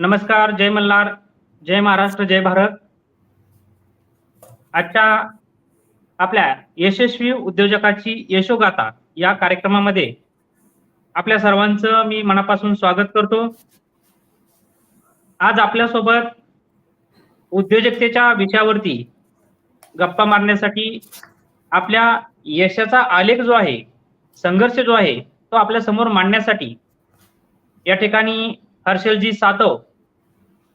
नमस्कार जय मल्हार जय महाराष्ट्र जय भारत. आजच्या आपल्या यशस्वी उद्योजकाची यशोगाथा या कार्यक्रमामध्ये आपल्या सर्वांचं मी मनापासून स्वागत करतो. आज आपल्यासोबत उद्योजकतेच्या विषयावरती गप्पा मारण्यासाठी आपल्या यशाचा आलेख जो आहे संघर्ष जो आहे तो आपल्यासमोर मांडण्यासाठी या ठिकाणी हर्षलजी सातव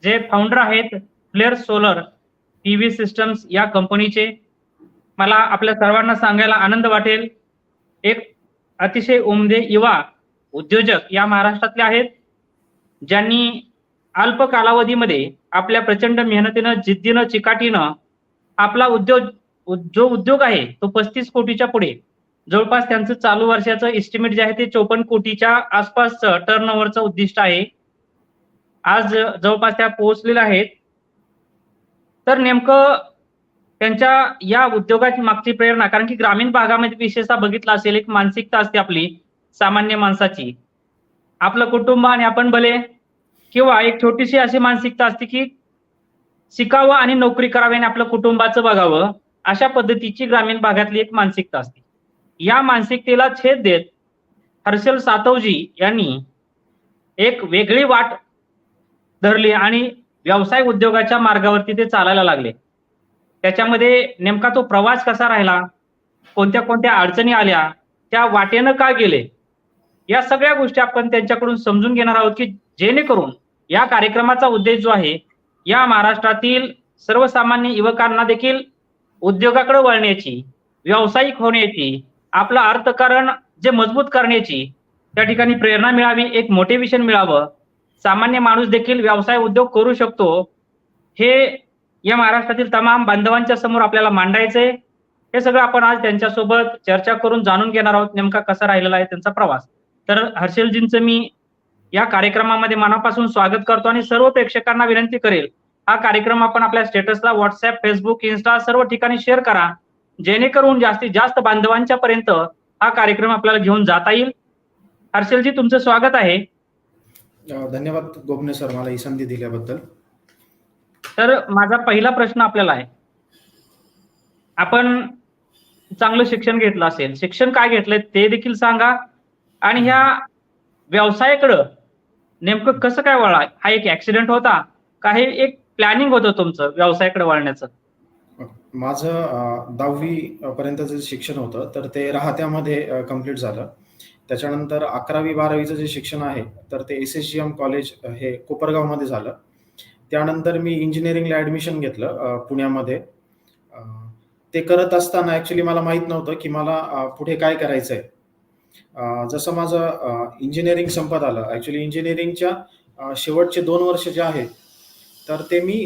जे फाउंडर आहेत फ्लेअर सोलर पीव्ही सिस्टम्स या कंपनीचे मला आपल्या सर्वांना सांगायला आनंद वाटेल. एक अतिशय उमदे युवा उद्योजक या महाराष्ट्रातले आहेत ज्यांनी अल्प कालावधीमध्ये आपल्या प्रचंड मेहनतीनं जिद्दीनं चिकाटीनं आपला उद्योग जो उद्योग आहे तो पस्तीस कोटीच्या पुढे जवळपास त्यांचं चालू वर्षाचं एस्टिमेट जे आहे ते चोपन्न कोटीच्या आसपासचं टर्न ओव्हरचं उद्दिष्ट आहे. आज जवळपास त्या पोहोचलेल्या आहेत. तर नेमकं त्यांच्या या उद्योगाची मागची प्रेरणा कारण की ग्रामीण भागामध्ये विशेषतः बघितला असेल एक मानसिकता असते आपली सामान्य माणसाची. आपलं कुटुंब आणि आपण भले किंवा एक छोटीशी अशी मानसिकता असते की शिकावं आणि नोकरी करावी आणि आपलं कुटुंबाचं बघावं अशा पद्धतीची ग्रामीण भागातली एक मानसिकता असते. या मानसिकतेला छेद देत हर्षल सातवजी यांनी एक वेगळी वाट धरली आणि व्यवसाय उद्योगाच्या मार्गावरती ते चालायला लागले. त्याच्यामध्ये नेमका तो प्रवास कसा राहिला? कोणत्या कोणत्या अडचणी आल्या? त्या वाटेनं का गेले? या सगळ्या गोष्टी आपण त्यांच्याकडून समजून घेणार आहोत की जेणेकरून या कार्यक्रमाचा उद्देश जो आहे या महाराष्ट्रातील सर्वसामान्य युवकांना देखील उद्योगाकडे वळण्याची व्यावसायिक होण्याची आपलं अर्थकारण जे मजबूत करण्याची त्या ठिकाणी प्रेरणा मिळावी एक मोटिवेशन मिळावं सामान्य माणूस देखील व्यवसाय उद्योग करू शकतो. हे या महाराष्ट्रातील तमाम बांधवांच्या समोर आपल्याला मांडायचंय. हे सगळं आपण आज त्यांच्यासोबत चर्चा करून जाणून घेणार आहोत. नेमका कसा राहिलेला आहे त्यांचा प्रवास. तर हर्षलजींचं मी या कार्यक्रमामध्ये मनापासून स्वागत करतो आणि सर्व प्रेक्षकांना विनंती करेल हा कार्यक्रम आपण आपल्या स्टेटसला व्हॉट्सअप फेसबुक इन्स्टा सर्व ठिकाणी शेअर करा. जेणेकरून जास्तीत जास्त बांधवांच्या पर्यंत हा कार्यक्रम आपल्याला घेऊन जाता येईल. हर्षलजी तुमचं स्वागत आहे. धन्यवाद गोपने सर मला ही संधी दिल्याबद्दल. तर माझा पहिला प्रश्न आपल्याला आहे. आपण चांगलं शिक्षण घेतलं असेल शिक्षण काय घेतलंय ते देखील सांगा. आणि ह्या व्यवसायाकडं नेमकं कसं काय वळा हा एक ऍक्सिडेंट होता का हे एक प्लॅनिंग होतं तुमचं व्यवसायाकडे वळण्याचं? माझं दहावी पर्यंतचं शिक्षण होतं तर ते राहत्यामध्ये कंप्लीट झालं. त्याच्यानंतर अकरावी बारावीचं जे शिक्षण आहे तर ते S S G M college हे कोपरगावमध्ये झालं. त्यानंतर मी इंजिनिअरिंगला ॲडमिशन घेतलं पुण्यामध्ये. ते करत असताना ॲक्च्युली मला माहीत नव्हतं की मला पुढे काय करायचं आहे जसं माझं इंजिनिअरिंग संपत आलं. ॲक्च्युली इंजिनिअरिंगच्या शेवटचे दोन वर्ष जे आहेत तर ते मी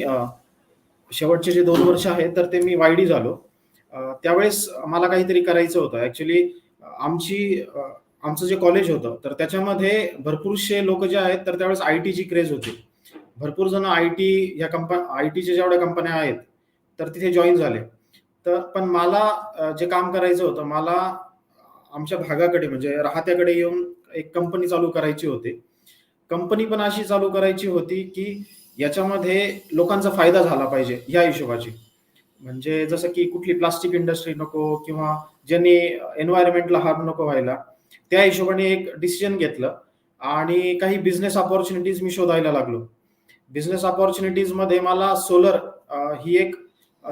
शेवटचे जे दोन वर्ष आहेत तर ते मी वायडी झालो. त्यावेळेस मला काहीतरी करायचं होतं. ॲक्च्युली आमची आमचं जे कॉलेज होतं तर त्याच्यामध्ये भरपूरशे लोक जे आहेत तर त्यावेळेस आय टीची क्रेज होती. भरपूर जण आय टी या कंपन्या आय टीच्या जेवढ्या कंपन्या आहेत तर तिथे जॉईन झाले. तर पण मला जे काम करायचं होतं मला आमच्या भागाकडे म्हणजे राहत्याकडे येऊन एक कंपनी चालू करायची होती. कंपनी पण अशी चालू करायची होती की याच्यामध्ये लोकांचा फायदा झाला पाहिजे या हिशोबाची. म्हणजे जसं की कुठली प्लास्टिक इंडस्ट्री नको किंवा ज्यांनी एन्व्हायरमेंटला हार्म नको व्हायला त्या हिशोबाने एक डिसिजन घेतलं. आणि काही बिझनेस ऑपॉर्च्युनिटीज मी शोधायला लागलो. बिझनेस ऑपॉर्च्युनिटीजमध्ये मला सोलर ही एक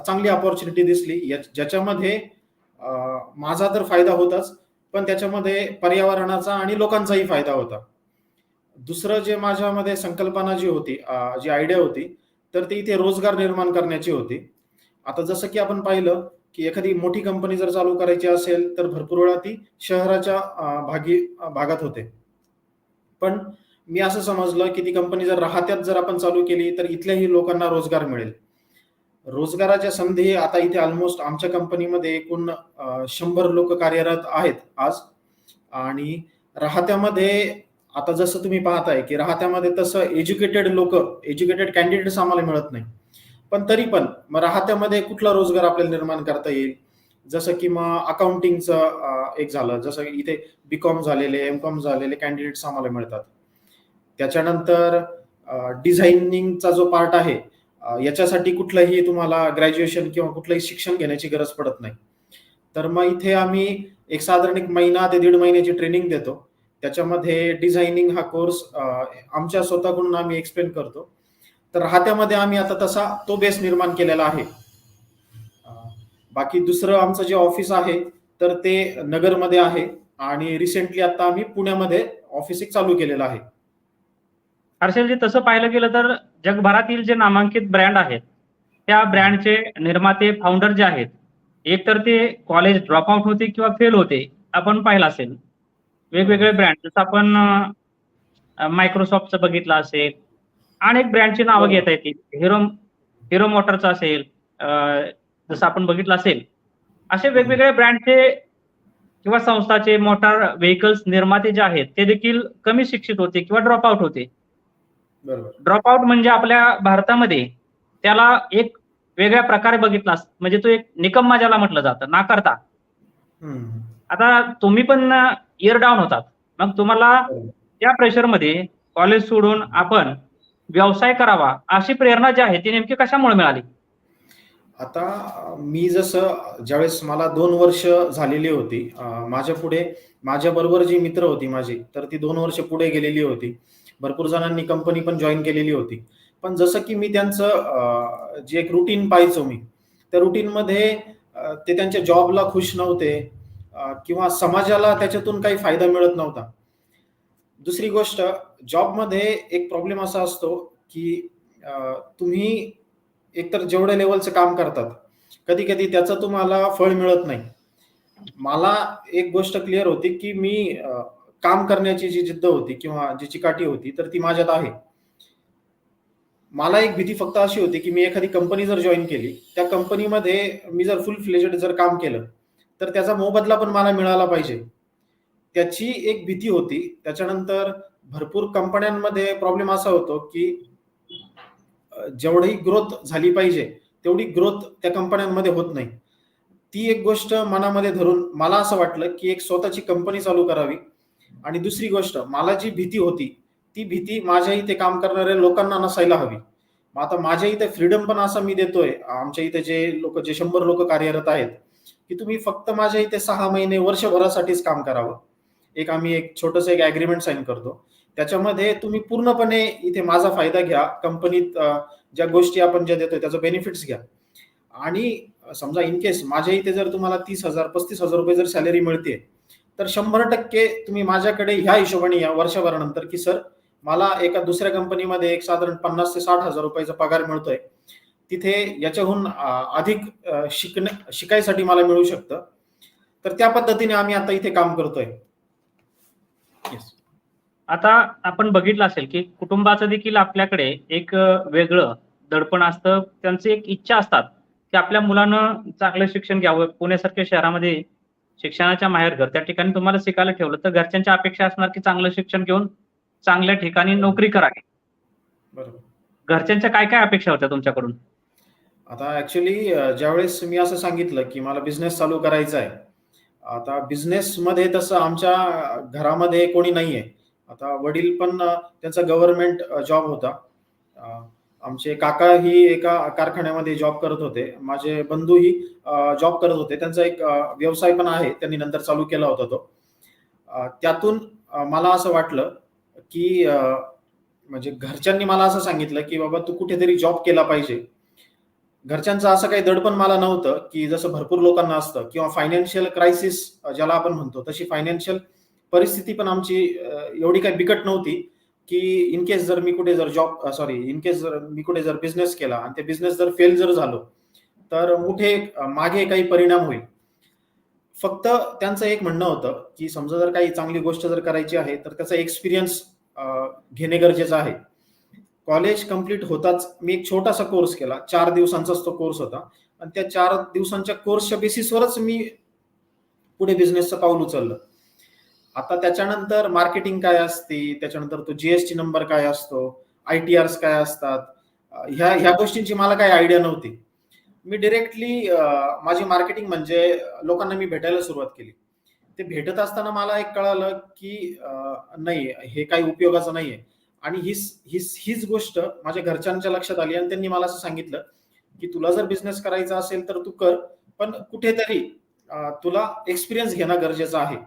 चांगली ऑपॉर्च्युनिटी दिसली. ज्याच्यामध्ये माझा तर फायदा होताच पण त्याच्यामध्ये पर्यावरणाचा आणि लोकांचाही फायदा होता. दुसरं जे माझ्यामध्ये संकल्पना जी होती जी आयडिया होती तर ती इथे रोजगार निर्माण करण्याची होती. आता जसं की आपण पाहिलं की एखादी मोठी कंपनी जर चालू करायची असेल तर भरपूर वेळा ती शहराच्या भागी भागात होते. पण मी असं समजलं की ती कंपनी जर राहत्यात जर आपण चालू केली तर इथल्याही लोकांना रोजगार मिळेल. रोजगाराच्या संधी आता इथे ऑलमोस्ट आमच्या कंपनीमध्ये एकूण शंभर लोक कार्यरत आहेत आज. आणि राहत्यामध्ये आता जसं तुम्ही पाहताय की राहत्यामध्ये तसं एज्युकेटेड लोक एज्युकेटेड कॅन्डिडेट्स आम्हाला मिळत नाही. पण तरी पण मग राहत्यामध्ये कुठला रोजगार आपल्याला निर्माण करता येईल? जसं की मग अकाउंटिंगचं एक झालं. जसं इथे बी कॉम झालेले एम कॉम झालेले कॅन्डिडेट्स आम्हाला मिळतात. त्याच्यानंतर डिझायनिंगचा जो पार्ट आहे याच्यासाठी कुठलंही तुम्हाला ग्रॅज्युएशन किंवा कुठलंही शिक्षण घेण्याची गरज पडत नाही. तर मग इथे आम्ही एक साधारण एक महिना ते दीड महिन्याची ट्रेनिंग देतो. त्याच्यामध्ये डिझायनिंग हा कोर्स आमच्या स्वतःकडून आम्ही एक्सप्लेन करतो. तर राहत्यामध्ये आम्ही आता तसा तो बेस निर्माण केलेला आहे. बाकी दुसरं आमचं जे ऑफिस आहे तर ते नगरमध्ये आहे आणि रिसेंटली आता आम्ही पुण्यामध्ये ऑफिस एक चालू केलेलं आहे. हर्षलजी तसं पाहिलं गेलं तर जगभरातील जे नामांकित ब्रँड आहेत त्या ब्रँडचे निर्माते फाउंडर जे आहेत एक तर ते कॉलेज ड्रॉपआउट होते किंवा फेल होते आपण पाहिलं असेल. वेगवेगळे ब्रँड जसं आपण मायक्रोसॉफ्टचं बघितलं असेल अनेक ब्रँडची नावं घेता येतील. हिरो हिरो मोटरचं असेल जसं आपण बघितलं असेल असे वेगवेगळे ब्रँडचे किंवा संस्थाचे मोटार व्हेकल्स निर्माते जे आहेत ते देखील कमी शिक्षित होते किंवा ड्रॉपआउट होते. ड्रॉपआउट म्हणजे आपल्या भारतामध्ये त्याला एक वेगळ्या प्रकारे बघितला म्हणजे तो एक निकम्मा ज्याला म्हटलं जातं नाकारता. आता तुम्ही पण इयर डाऊन होतात. मग तुम्हाला बरोबर. त्या प्रेशरमध्ये कॉलेज सोडून आपण व्यवसाय करावा अशी प्रेरणा जी आहे ती नेमकी कशामुळे मिळाली? आता मी जसं ज्यावेळेस मला दोन वर्ष झालेली होती माझ्या पुढे माझ्या बरोबर जी मित्र होती माझी तर ती दोन वर्ष पुढे गेलेली होती. भरपूर जणांनी कंपनी पण जॉईन केलेली होती. पण जसं की मी त्यांचं जे एक रुटीन पाहायचो मी त्या रुटीनमध्ये ते त्यांच्या जॉबला खुश नव्हते किंवा समाजाला त्याच्यातून काही फायदा मिळत नव्हता. दुसरी गोष्ट जॉबमध्ये एक प्रॉब्लेम असा असतो की तुम्ही एकतर जेवढ्या लेवलचं काम करतात कधी कधी त्याचं तुम्हाला फळ मिळत नाही. मला एक गोष्ट क्लिअर होती की मी काम करण्याची जी जिद्द होती किंवा जी चिकाटी होती तर ती माझ्यात आहे. मला एक भीती फक्त अशी होती की मी एखादी कंपनी जर जॉईन केली त्या कंपनीमध्ये मी जर फुल फ्लेजेड जर काम केलं तर त्याचा मोबदला पण मला मिळाला पाहिजे. त्याची एक भीती होती. त्याच्यानंतर भरपूर कंपन्यांमध्ये प्रॉब्लेम असा होतो की जेवढी ग्रोथ झाली पाहिजे तेवढी ग्रोथ त्या कंपन्यांमध्ये होत नाही. ती एक गोष्ट मनामध्ये धरून मला असं वाटलं की एक स्वतःची कंपनी चालू करावी. आणि दुसरी गोष्ट मला जी भीती होती ती भीती माझ्या इथे काम करणाऱ्या लोकांना नसायला हवी. मग आता माझ्या इथे फ्रीडम पण असं मी देतोय. आमच्या इथे जे लोक जे शंभर लोक कार्यरत आहेत की तुम्ही फक्त माझ्या इथे सहा महिने वर्षभरासाठीच काम करावं. एक आम्ही एक छोटस एक अग्रीमेंट साईन करतो. त्याच्यामध्ये तुम्ही पूर्णपणे इथे माझा फायदा घ्या. कंपनीत ज्या गोष्टी आपण ज्या देतोय त्याचं बेनिफिट्स घ्या. आणि समजा इन केस माझ्या इथे जर तुम्हाला तीस हजार पस्तीस हजार रुपये जर सॅलरी मिळते तर शंभर टक्के तुम्ही माझ्याकडे ह्या हिशोबाने या वर्षभरानंतर की सर मला एका दुसऱ्या कंपनीमध्ये एक साधारण पन्नास ते साठ हजार रुपयाचा पगार मिळतोय. तिथे याच्याहून अधिक शिकण्या शिकायसाठी मला मिळू शकतं. तर त्या पद्धतीने आम्ही आता इथे काम करतोय. आता आपण बघितलं असेल की कुटुंबाचं देखील आपल्याकडे एक वेगळं दडपण असतं. त्यांची एक इच्छा असतात की आपल्या मुलानं चांगलं शिक्षण घ्यावं. पुण्यासारख्या शहरामध्ये शिक्षणाच्या माहेरघर त्या ठिकाणी तुम्हाला शिकायला ठेवलं तर घरच्यांच्या अपेक्षा असणार की चांगलं शिक्षण घेऊन चांगल्या ठिकाणी नोकरी करावी. बरोबर. घरच्यांच्या काय काय अपेक्षा होत्या तुमच्याकडून? आता ऍक्च्युली ज्यावेळेस मी असं सांगितलं की मला बिझनेस चालू करायचा आहे आता बिझनेस मध्ये तसं आमच्या घरामध्ये कोणी नाहीये. आता वडील पण त्यांचा गव्हर्नमेंट जॉब होता. आमचे काका ही एका कारखान्यामध्ये जॉब करत होते. माझे बंधूही जॉब करत होते. त्यांचा एक व्यवसाय पण आहे. त्यांनी नंतर चालू केला होता तो. त्यातून मला असं वाटलं की म्हणजे घरच्यांनी मला असं सांगितलं की बाबा तू कुठेतरी जॉब केला पाहिजे. घरच्यांचं असं काही दडपण मला नव्हतं की जसं भरपूर लोकांना असतं किंवा फायनान्शियल क्रायसिस ज्याला आपण म्हणतो तशी फायनान्शियल परिस्थिती पण आमची एवढी काही बिकट नव्हती की इन केस जर मी कुठे जर जॉब सॉरी इन केस जर मी कुठे जर बिझनेस केला आणि ते बिझनेस जर फेल जर झालो तर मोठे मागे काही परिणाम होईल. फक्त त्यांचं एक म्हणणं होतं की समजा जर काही चांगली गोष्ट जर करायची आहे तर त्याचा एक्सपिरियन्स घेणे गरजेचं आहे. कॉलेज कंप्लीट होताच मी एक छोटासा कोर्स केला चार दिवसांचाच तो कोर्स होता. आणि त्या चार दिवसांच्या कोर्सच्या बेसिसवरच मी पुढे बिझनेसचं पाऊल उचललं. आता त्याच्यानंतर मार्केटिंग काय असते? त्याच्यानंतर तो जीएसटी नंबर काय असतो? आय टी आर्स काय असतात? ह्या ह्या गोष्टींची मला काही आयडिया नव्हती. मी डिरेक्टली माझी मार्केटिंग म्हणजे लोकांना मी भेटायला सुरुवात केली. ते भेटत असताना मला एक कळालं की नाही हे काही उपयोगाचं नाही आहे आणि हीच हीच हीच गोष्ट माझ्या घरच्यांच्या लक्षात आली आणि त्यांनी मला असं सांगितलं की तुला जर बिझनेस करायचा असेल तर तू कर पण कुठेतरी तुला एक्सपिरियन्स घेणं गरजेचं आहे.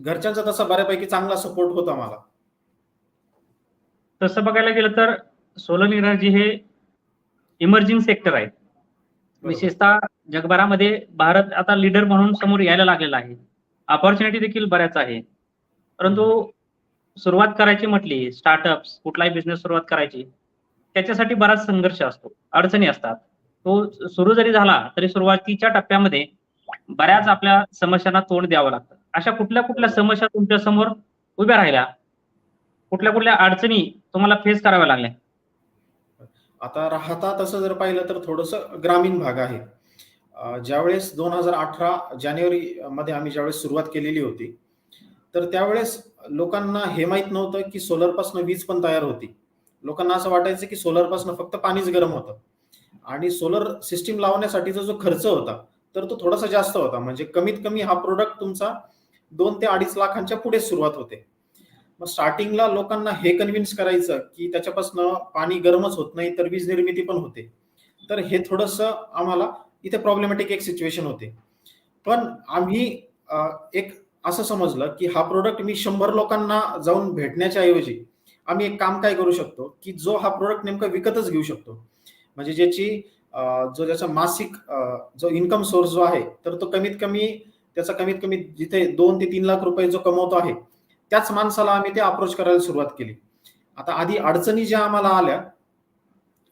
घरच्यांचा तसा बऱ्यापैकी चांगला सपोर्ट होता मला. तसं बघायला गेलं तर सोलर एनर्जी हे इमर्जिंग सेक्टर आहे विशेषतः जगभरामध्ये भारत आता लीडर म्हणून समोर यायला लागलेला आहे. ऑपॉर्च्युनिटी देखील बऱ्याच आहे. परंतु सुरुवात करायची म्हटली स्टार्टअप्स कुठलाही बिझनेस सुरुवात करायची त्याच्यासाठी बराच संघर्ष असतो अडचणी असतात. तो सुरू जरी झाला तरी सुरुवातीच्या टप्प्यामध्ये बऱ्याच आपल्या समस्यांना तोंड द्यावं लागतं. अशा कुठल्या कुठल्या समस्या तुमच्यासमोर उभ्या राहिल्या? कुठल्या कुठल्या अडचणी तुम्हाला फेस कराव्या लागल्या? आता राहता तसं जर पाहिलं तर थोडस ग्रामीण भाग आहे. ज्यावेळेस दोन हजार अठरा जानेवारी मध्ये आम्ही ज्यावेळेस सुरुवात केलेली होती तर त्यावेळेस लोकांना हे माहीत नव्हतं की सोलरपासून वीज पण तयार होती. लोकांना असं वाटायचं की सोलरपासून फक्त पाणीच गरम होतं. आणि सोलर सिस्टीम लावण्यासाठीचा जो खर्च होता तर तो थोडासा जास्त होता. म्हणजे कमीत कमी हा प्रोडक्ट तुमचा दोन ते अडीच लाखांच्या पुढे सुरुवात होते. मग स्टार्टिंगला लोकांना हे कन्व्हिन्स करायचं की त्याच्यापासून पाणी गरमच होत नाही तर वीज निर्मिती पण होते. तर हे थोडस आम्हाला इथे प्रॉब्लेमॅटिक एक सिच्युएशन होते. पण आम्ही एक असं समजलं की हा प्रोडक्ट मी शंभर लोकांना जाऊन भेटण्याच्या ऐवजी आम्ही एक काम काय करू शकतो की जो हा प्रोडक्ट नेमका विकतच घेऊ शकतो. म्हणजे ज्याची जो ज्याचा मासिक जो इन्कम सोर्स जो आहे तर तो कमीत कमी त्याचा कमीत कमी जिथे दोन ते तीन लाख रुपये जो कमवतो आहे त्याच माणसाला आम्ही ते अप्रोच करायला सुरुवात केली. आता आधी अडचणी ज्या आम्हाला आल्या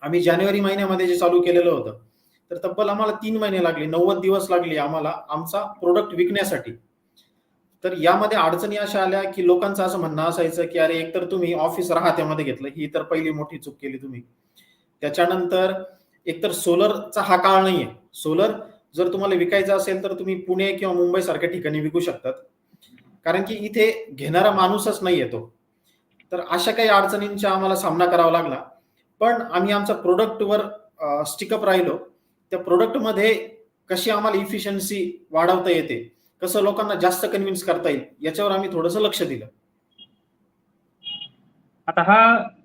आम्ही जानेवारी महिन्यामध्ये जे चालू केलेलं होतं तर तब्बल आम्हाला तीन महिने लागले नव्वद दिवस लागले आम्हाला आमचा प्रोडक्ट विकण्यासाठी. तर यामध्ये अडचणी अशा आल्या की लोकांचं असं म्हणणं असायचं की अरे एकतर तुम्ही ऑफिस राहत्यामध्ये घेतलं ही तर पहिली मोठी चूक केली तुम्ही. त्याच्यानंतर एकतर सोलरचा हा काळ नाहीये. सोलर जर तुम्हाला विकायचं असेल तर तुम्ही पुणे किंवा मुंबई सारख्या ठिकाणी विकू शकतात. कारण की इथे घेणारा माणूसच नाही येतो तर अशा काही अडचणींचा आम्हाला सामना करावा लागला. पण आम्ही आमच्या प्रोडक्टवर स्टिकअप राहिलो. त्या प्रोडक्टमध्ये कशी आम्हाला इफिशियन्सी वाढवता येते कसं लोकांना जास्त कन्व्हिन्स करता येईल याच्यावर आम्ही थोडंसं लक्ष दिलं. आता हा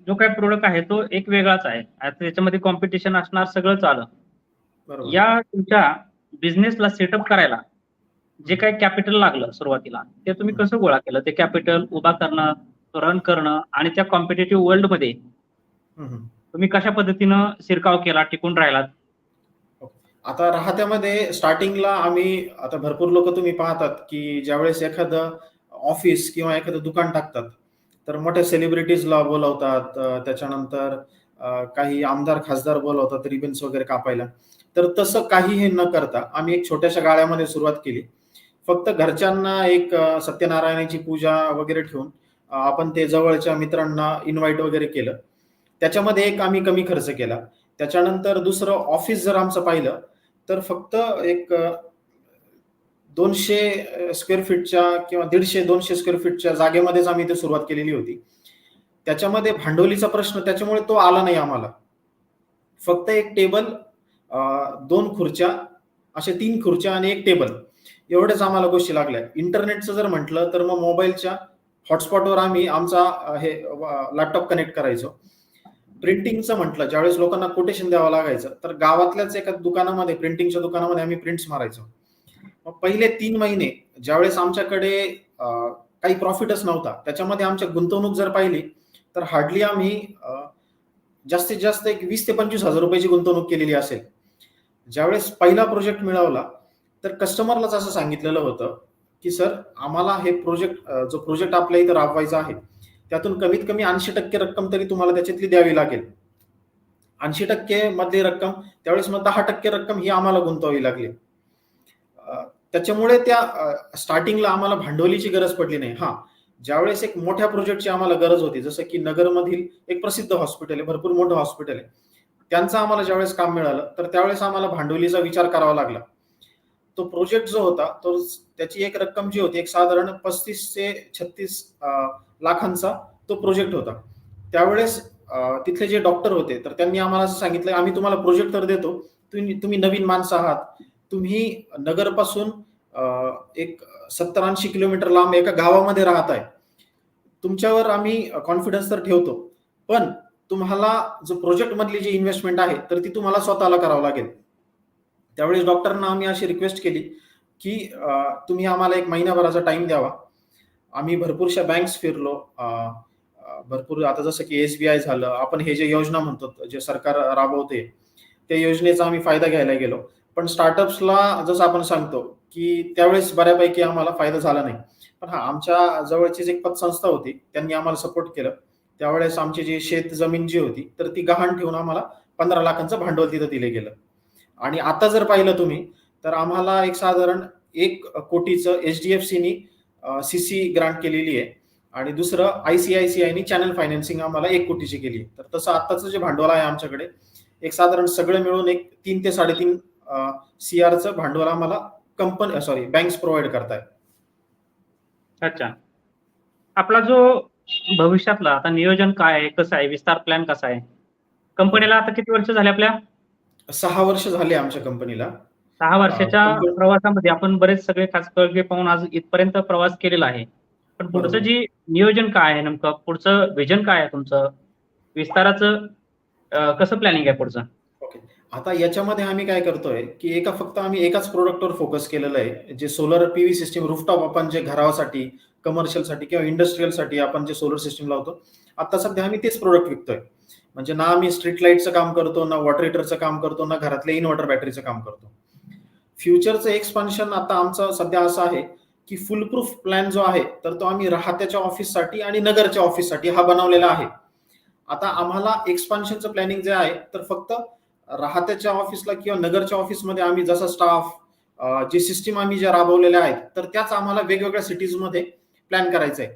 जो काही प्रोडक्ट आहे तो एक वेगळाच आहे. आता त्याच्यामध्ये कॉम्पिटिशन असणार सगळंच आलं या तुमच्या बिझनेसला सेटअप करायला जे काही कॅपिटल लागलं सुरुवातीला ते तुम्ही कसं गोळा केलं? ते कॅपिटल उभा करणं रन करणं आणि त्या कॉम्पिटेटिव्ह वर्ल्डमध्ये. तुम्ही कशा पद्धतीनं शिरकाव केला टिकून राहिलात? आता राहत्यामध्ये स्टार्टिंगला आम्ही आता भरपूर लोक तुम्ही पाहतात की ज्यावेळेस एखादं ऑफिस किंवा एखादं दुकान टाकतात तर मोठ्या सेलिब्रिटीजला बोलवतात त्याच्यानंतर काही आमदार खासदार बोलवतात रिबन्स वगैरे कापायला. तर तसं काही हे न करता आम्ही एक छोट्याशा गाळ्यामध्ये सुरुवात केली. फक्त घरच्यांना एक सत्यनारायणाची पूजा वगैरे ठेवून आपण ते जवळच्या मित्रांना इन्व्हाइट वगैरे केलं. त्याच्यामध्ये एक आम्ही कमी खर्च केला. त्याच्यानंतर दुसरं ऑफिस जर आमचं पाहिलं तर फक्त एक दोनशे स्क्वेअर फीटच्या किंवा दीडशे दोनशे स्क्वेअर फीटच्या जागेमध्येच आम्ही ते सुरुवात केलेली होती. त्याच्यामध्ये भांडवलीचा प्रश्न त्याच्यामुळे तो आला नाही आम्हाला. फक्त एक टेबल दोन खुर्च्या असे तीन खुर्च्या आणि एक टेबल. एवढ्याच आम्हाला गोष्टी लागल्या. इंटरनेटचं जर म्हटलं तर मग मोबाईलच्या हॉटस्पॉटवर आम्ही आमचा हे लॅपटॉप कनेक्ट करायचो. प्रिंटिंगचं म्हटलं ज्यावेळेस लोकांना कोटेशन द्यावं लागायचं तर गावातल्याच एका दुकानामध्ये प्रिंटिंगच्या दुकानामध्ये आम्ही प्रिंट्स मारायचो. मग पहिले तीन महिने ज्यावेळेस आमच्याकडे काही प्रॉफिटच नव्हता त्याच्यामध्ये आमच्या गुंतवणूक जर पाहिली तर हार्डली आम्ही जास्तीत जास्त एक वीस ते पंचवीस हजार रुपयाची गुंतवणूक केलेली असेल. ज्यावेळेस पहिला प्रोजेक्ट मिळवला तर कस्टमरलाच असं सांगितलेलं होतं की सर आम्हाला हे प्रोजेक्ट जो प्रोजेक्ट आपल्या इथं राबवायचा आहे त्यातून कमीत कमी ऐंशी टक्के रक्कम तरी तुम्हाला त्याच्यातली द्यावी लागेल. ऐंशी टक्के मधली रक्कम त्यावेळेस मग दहा टक्के रक्कम ही आम्हाला गुंतवावी लागली. त्याच्यामुळे त्या स्टार्टिंगला आम्हाला भांडवलीची गरज पडली नाही. हा ज्यावेळेस एक मोठ्या प्रोजेक्टची आम्हाला गरज होती जसं की नगरमधील एक प्रसिद्ध हॉस्पिटल आहे भरपूर मोठं हॉस्पिटल आहे. त्यांचं आम्हाला ज्यावेळेस काम मिळालं तर त्यावेळेस आम्हाला भांडवलीचा विचार करावा लागला. तो प्रोजेक्ट जो होता तो त्याची एक रक्कम जी होती एक साधारण पस्तीस ते छत्तीस लाखांचा तो प्रोजेक्ट होता. त्यावेळेस तिथले जे डॉक्टर होते तर त्यांनी आम्हाला असं सांगितलं आम्ही तुम्हाला प्रोजेक्ट तर देतो तुम्ही तुम्ही नवीन माणसं आहात. तुम्ही नगरपासून एक सत्तर ऐंशी किलोमीटर लांब एका गावामध्ये राहत आहे तुमच्यावर आम्ही कॉन्फिडन्स तर ठेवतो पण तुम्हाला जो प्रोजेक्ट मधली जी इन्व्हेस्टमेंट आहे तर ती तुम्हाला स्वतःला करावं लागेल. त्यावेळेस डॉक्टरांना आम्ही अशी रिक्वेस्ट केली की तुम्ही आम्हाला एक महिन्याभराचा टाइम द्यावा. आम्ही भरपूरशा बँक्स फिरलो. भरपूर आता जसं की एस बी आय झालं आपण हे जे योजना म्हणतो जे सरकार राबवते त्या योजनेचा आम्ही फायदा घ्यायला गेलो. पण स्टार्टअप्सला जसं आपण सांगतो की त्यावेळेस बऱ्यापैकी आम्हाला फायदा झाला नाही. पण हा आमच्या जवळचीच एक पतसंस्था होती. त्यांनी आम्हाला सपोर्ट केलं. त्यावेळेस आमची जी शेत जमीन जी होती तर ती गहाण ठेवून आम्हाला पंधरा लाखांचं भांडवल तिथं दिलं गेलं. आणि आता जर पाहिलं तुम्ही तर आम्हाला एक साधारण एक कोटीचं एच डी एफ सीनी सी सी ग्रांट केलेली आहे. आणि दुसरं आय सी आय सी आयनी चॅनल फायनान्सिंग आम्हाला एक कोटीची केली आहे. तर तसं आत्ताचं जे भांडवल आहे आमच्याकडे एक साधारण सगळं मिळून एक तीन ते साडेतीन सी आरचं भांडवल आम्हाला कंपनी सॉरी बँक्स प्रोव्हाइड करतायत. अच्छा. आपला जो भविष्यातला आता नियोजन काय आहे कसं आहे विस्तार प्लॅन कसा आहे? कंपनीला आता किती वर्ष झाले आपल्या? सहा वर्ष झाले आमच्या कंपनीला. सहा वर्षाच्या प्रवासामध्ये आपण बरेच सगळे खास कळगे पाहून आज इथपर्यंत प्रवास केलेला आहे. पण पुढचं. जे नियोजन काय आहे नेमकं? पुढचं विजन काय आहे तुमचं? विस्ताराचं कसं प्लॅनिंग आहे पुढचं? आता याच्यामध्ये आम्ही काय करतोय की एका फक्त आम्ही एकाच प्रोडक्टवर फोकस केलेलं आहे जे सोलर पीव्ही सिस्टीम रूफटॉप आपण जे घरासाठी कमर्शियलसाठी किंवा इंडस्ट्रीयलसाठी आपण जे सोलर सिस्टीम लावतो आता सध्या आम्ही तेच प्रोडक्ट विकतोय. म्हणजे ना आम्ही स्ट्रीट लाईटचं काम करतो ना वॉटर हिटरचं काम करतो ना घरातल्या इन्व्हर्टर बॅटरीचं काम करतो. फ्युचरचं एक्सपान्शन आता आमचं सध्या असं आहे की फुल प्रूफ प्लॅन जो आहे तर तो आम्ही राहत्याच्या ऑफिससाठी आणि नगरच्या ऑफिससाठी हा बनवलेला आहे. आता आम्हाला एक्सपान्शनचं प्लॅनिंग जे आहे तर फक्त राहत्याच्या ऑफिसला किंवा नगरच्या ऑफिसमध्ये आम्ही जसा स्टाफ जे सिस्टीम आम्ही ज्या राबवलेल्या आहेत तर त्याच आम्हाला वेगवेगळ्या सिटीजमध्ये प्लॅन करायचं आहे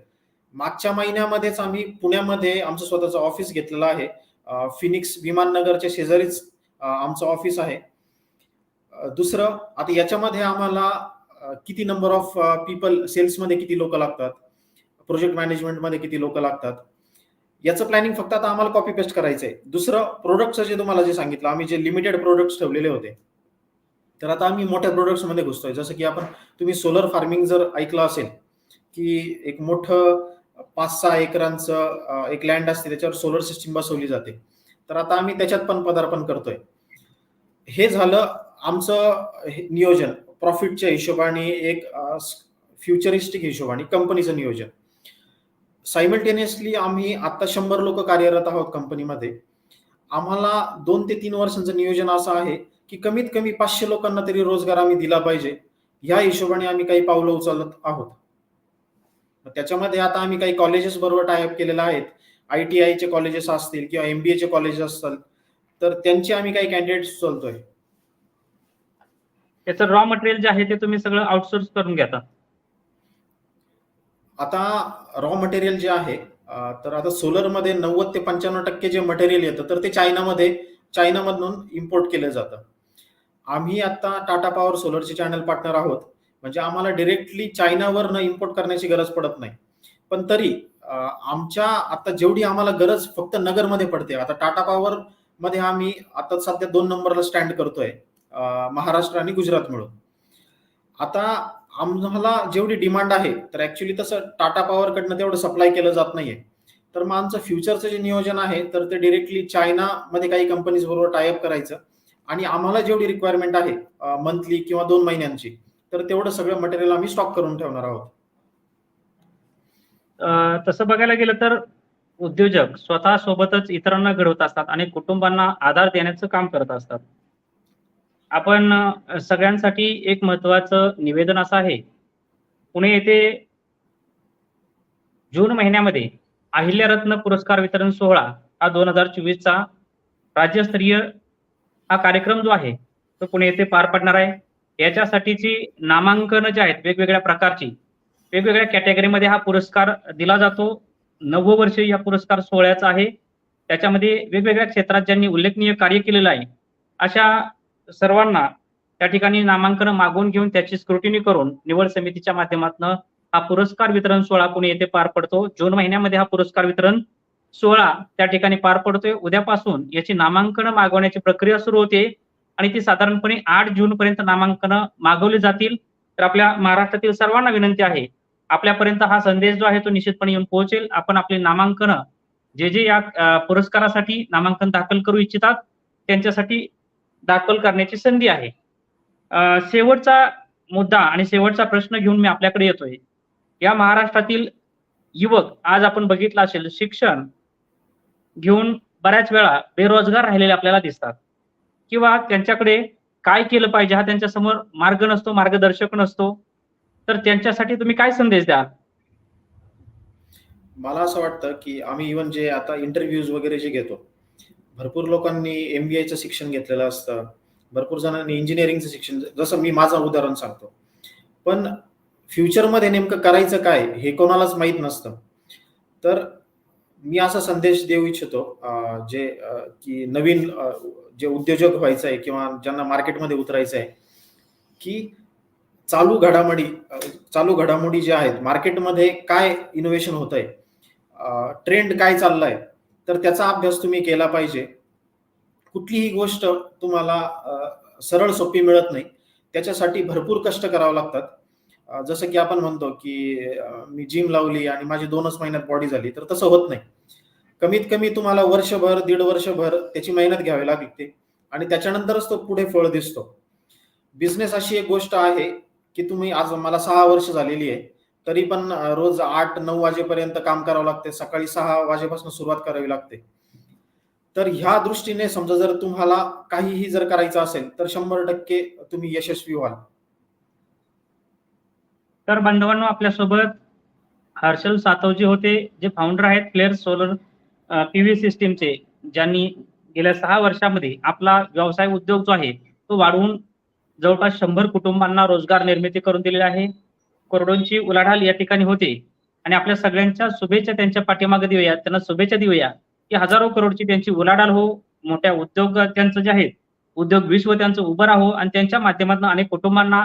मागच्या महिन्यामध्येच आम्ही पुण्यामध्ये आमचं स्वतःचं ऑफिस घेतलेलं आहे. फिनिक्स विमाननगरच्या शेजारीच आमचं ऑफिस आहे. दुसरं आता याच्यामध्ये आम्हाला किती नंबर ऑफ पीपल सेल्समध्ये किती लोक लागतात? प्रोजेक्ट मॅनेजमेंटमध्ये किती लोक लागतात? याचं प्लॅनिंग फक्त आता आम्हाला कॉपी पेस्ट करायचं आहे दुसरं प्रोडक्टचं जे तुम्हाला जे सांगितलं आम्ही जे लिमिटेड प्रोडक्ट्स ठेवलेले होते तर आता आम्ही मोठ्या प्रोडक्ट्समध्ये घुसतोय. जसं की आपण तुम्ही सोलर फार्मिंग जर ऐकलं असेल की एक मोठं पाच सहा एकरांचं एक लँड असते त्याच्यावर सोलर सिस्टीम बसवली जाते. तर आता आम्ही त्याच्यात पण पदार्पण करतोय. हे झालं आमचं हे नियोजन प्रॉफिटच्या हिशोबाने एक फ्युचरिस्टिक हिशोबाने कंपनीचं नियोजन. सायमल्टेनियसली आम्ही आता शंभर लोक कार्यरत आहोत कंपनीमध्ये आम्हाला दोन ते तीन वर्षांचं नियोजन असं आहे की कमीत कमी पाचशे लोकांना तरी रोजगार आम्ही दिला पाहिजे. ह्या हिशोबाने आम्ही काही पावलं उचलत आहोत. त्याच्यामध्ये आता आम्ही काही कॉलेजेस बरोबर टायअप केलेले आहेत. आय टी आयचे कॉलेजेस असतील किंवा एमबीएचे कॉलेजेस असतील तर त्यांचे आम्ही काही कॅन्डिडेट्स उचलतोय. त्याचं रॉ मटेरियल जे आहे ते तुम्ही सगळं आउटसोर्स करून घेता. आता रॉ मटेरियल जे आहे तर आता सोलरमध्ये नव्वद ते पंच्याण्णव टक्के जे मटेरियल येतं तर ते चायनामध्ये चायनामधून इम्पोर्ट केलं जातं. आम्ही आता टाटा पॉवर सोलरचे चॅनल पार्टनर आहोत. म्हणजे आम्हाला डिरेक्टली चायनावर न इम्पोर्ट करण्याची गरज पडत नाही. पण तरी आमच्या आता जेवढी आम्हाला गरज फक्त नगरमध्ये पडते. आता टाटा पॉवर मध्ये आम्ही आता सध्या दोन नंबरला स्टँड करतोय महाराष्ट्र आणि गुजरात मिळून. आता आम्हाला जेवढी डिमांड आहे तर ऍक्च्युली तसं टाटा पॉवर कडनं तेवढं सप्लाय केलं जात नाहीये. तर मग आमचं फ्युचरचं जे नियोजन आहे तर ते डिरेक्टली चायनामध्ये काही कंपनीज बरोबर टायअप करायचं. आणि आम्हाला जेवढी रिक्वायरमेंट आहे मंथली किंवा दोन महिन्यांची तर तेवढं सगळं मटेरियल आम्ही स्टॉक करून ठेवणार आहोत. तसं बघायला गेलं तर उद्योजक स्वतः सोबतच इतरांना घडवत असतात आणि कुटुंबांना आधार देण्याचं काम करत असतात. आपण सगळ्यांसाठी एक महत्वाचं निवेदन असं आहे. पुणे येथे जून महिन्यामध्ये अहिल्यारत्न पुरस्कार वितरण सोहळा हा दोन हजार चोवीसचा राज्यस्तरीय हा कार्यक्रम जो आहे तो पुणे येथे पार पडणार आहे. याच्यासाठीची नामांकन जे आहेत वेगवेगळ्या प्रकारची वेगवेगळ्या कॅटेगरीमध्ये हा पुरस्कार दिला जातो. नववं वर्ष या पुरस्कार सोहळ्याचा आहे. त्याच्यामध्ये वेगवेगळ्या क्षेत्रात ज्यांनी उल्लेखनीय कार्य केलेलं आहे अशा सर्वांना त्या ठिकाणी नामांकन मागून घेऊन त्याची स्क्रुटिनी करून निवड समितीच्या माध्यमातून हा पुरस्कार वितरण सोहळा पुणे येथे पार पडतो. जून महिन्यामध्ये हा पुरस्कार वितरण सोहळा त्या ठिकाणी पार पडतोय. उद्यापासून याची नामांकन मागवण्याची प्रक्रिया सुरू होते आणि ती साधारणपणे आठ जून पर्यंत नामांकन मागवली जातील. तर आपल्या महाराष्ट्रातील सर्वांना विनंती आहे आपल्यापर्यंत हा संदेश जो आहे तो निश्चितपणे येऊन पोहोचेल. आपण आपले नामांकन जे जे या पुरस्कारासाठी नामांकन दाखल करू इच्छितात त्यांच्यासाठी दाखल करण्याची संधी आहे. शेवटचा मुद्दा आणि शेवटचा प्रश्न घेऊन मी आपल्याकडे येतोय. या महाराष्ट्रातील युवक आज आपण बघितलं असेल शिक्षण घेऊन बऱ्याच वेळा बेरोजगार राहिलेले आपल्याला दिसतात. किंवा त्यांच्याकडे काय केलं पाहिजे हा त्यांच्यासमोर मार्ग नसतो मार्गदर्शक नसतो. तर त्यांच्यासाठी तुम्ही काय संदेश द्याल? मला असं वाटतं की आम्ही इवन जे आता इंटरव्ह्यूज वगैरे जे घेतो भरपूर लोकांनी एम बी आयचं शिक्षण घेतलेलं असतं. भरपूर जणांनी इंजिनिअरिंगचं शिक्षण जसं मी माझं उदाहरण सांगतो. पण फ्युचरमध्ये नेमकं करायचं काय हे कोणालाच माहीत नसतं. तर मी असा संदेश देऊ इच्छितो जे की नवीन जे उद्योजक व्हायचं आहे किंवा ज्यांना मार्केटमध्ये उतरायचं आहे की चालू घडामोडी चालू घडामोडी ज्या आहेत मार्केटमध्ये काय इनोव्हेशन होत आहे ट्रेंड काय चाललाय तर त्याचा अभ्यास तुम्ही केला पाहिजे. कुठलीही गोष्ट तुम्हाला सरळ सोपी मिळत नाही. त्याच्यासाठी भरपूर कष्ट करावं लागतात. जसं की आपण म्हणतो की मी जिम लावली आणि माझी दोनच महिन्यात बॉडी झाली तर तसं होत नाही. कमीत कमी तुम्हाला वर्षभर दीड वर्षभर त्याची मेहनत घ्यावी लागते आणि त्याच्यानंतरच तो पुढे फळ दिसतो. बिझनेस अशी एक गोष्ट आहे की तुम्ही आज मला सहा वर्ष झालेली आहे. तरी पण रोज आठ नऊ वाजेपर्यंत काम करावं लागते. सकाळी सहा वाजेपासून सुरुवात करावी लागते. तर ह्या दृष्टीने समजा जर तुम्हाला काहीही जर करायचं असेल तर शंभर टक्के तुम्ही यशस्वी व्हाल. तर बांधवांनो आपल्यासोबत हर्षल सातवजी होते जे फाउंडर आहेत फ्लेअर सोलर पीव्ही सिस्टीमचे ज्यांनी गेल्या सहा वर्षामध्ये आपला व्यवसाय उद्योग जो आहे तो वाढवून जवळपास शंभर कुटुंबांना रोजगार निर्मिती करून दिलेली आहे. करोडोंची उलाढाल या ठिकाणी होते. आणि आपल्या सगळ्यांच्या शुभेच्छा त्यांच्या पाठीमागे देऊया. त्यांना शुभेच्छा देऊया. की हजारो करोडची त्यांची उलाढाल हो मोठ्या उद्योग त्यांचं जे आहेत उद्योग विश्व त्यांचं उभं राहो आणि त्यांच्या माध्यमातून अनेक कुटुंबांना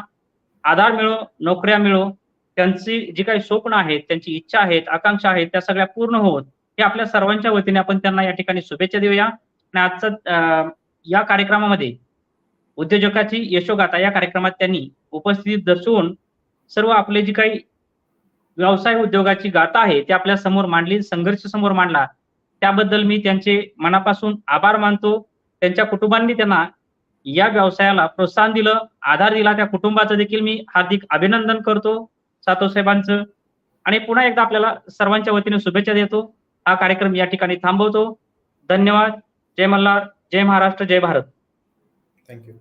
आधार मिळो नोकऱ्या मिळो. त्यांची जी काही स्वप्न आहेत त्यांची इच्छा आहेत आकांक्षा आहेत त्या सगळ्या पूर्ण होत. हे आपल्या सर्वांच्या वतीने आपण त्यांना या ठिकाणी शुभेच्छा देऊया. आणि आजचा अं, या कार्यक्रमामध्ये उद्योजकाची यशोगाथा या कार्यक्रमात त्यांनी उपस्थिती दर्शवून सर्व आपले जी काही व्यवसाय उद्योगाची गाथा आहे ती आपल्यासमोर मांडली संघर्ष समोर मांडला त्याबद्दल मी त्यांचे मनापासून आभार मानतो. त्यांच्या कुटुंबांनी त्यांना या व्यवसायाला प्रोत्साहन दिलं आधार दिला त्या कुटुंबाचं देखील मी हार्दिक अभिनंदन करतो सातो साहेबांचं. आणि पुन्हा एकदा आपल्याला सर्वांच्या वतीने शुभेच्छा देतो. हा कार्यक्रम या ठिकाणी थांबवतो. धन्यवाद. जय मल्हार जय महाराष्ट्र जय भारत. Thank you